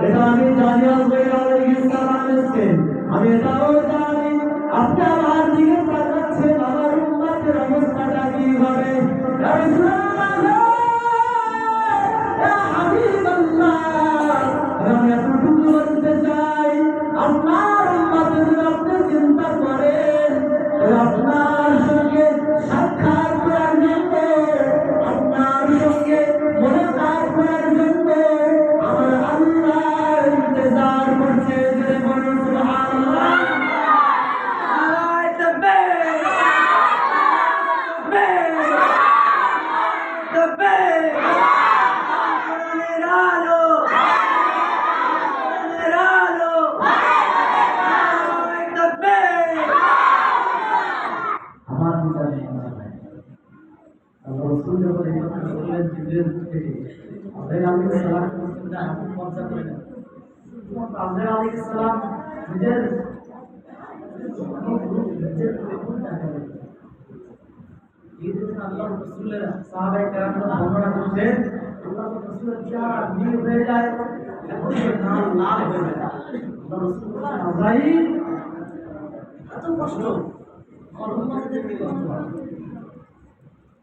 এটা আমি জানি আজরাইল আলাইহিস সালাম আমি এটাও জানি আপনার দিকে রসুল আল্লাহ রসুলের সাহাবায়ে কেরামরা বর্ণনা করছেন আল্লাহ রসুলের হয়ে যায় এখন সে লাল এত কষ্ট আমার হয় আলাইহিস সালাম থেকে রাসূলুল্লাহ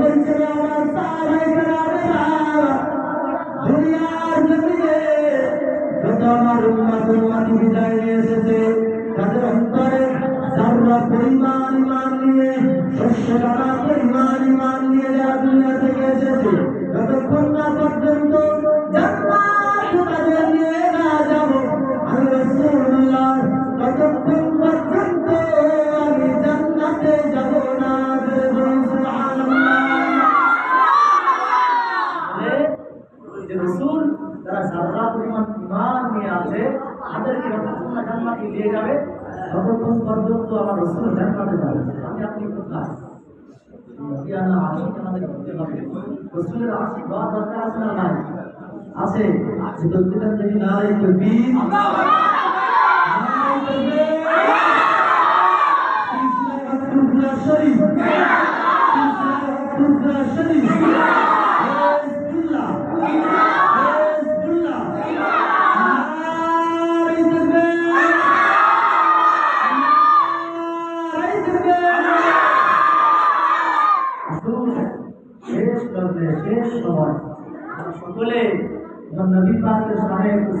বলছেন, আমার সাহাবায়ে কেরামেরা দুনিয়ার জমিনে যত আমার উম্মত নিয়ে এসেছে, তাদের অন্তরে ইমান নিয়ে, শস্য দানা পরিমাণ ইমান নিয়ে যারা দুনিয়া না পর্যন্ত জান্নাত তাদের নিয়ে না নিয়ে যাবে। ততক্ষণ পর্যন্ত আমার রসুল জান্নাতে যাবে আমি আপনি কোথায় আশিক আমাদের করতে হবে রসুলের আশীর্বাদ দরকার আছে না নাই? আছে। যে দক্ষিণার দেখি না রে কবি লগ্নে শেষ সময় সকলে নবী পাকের সামনে একটু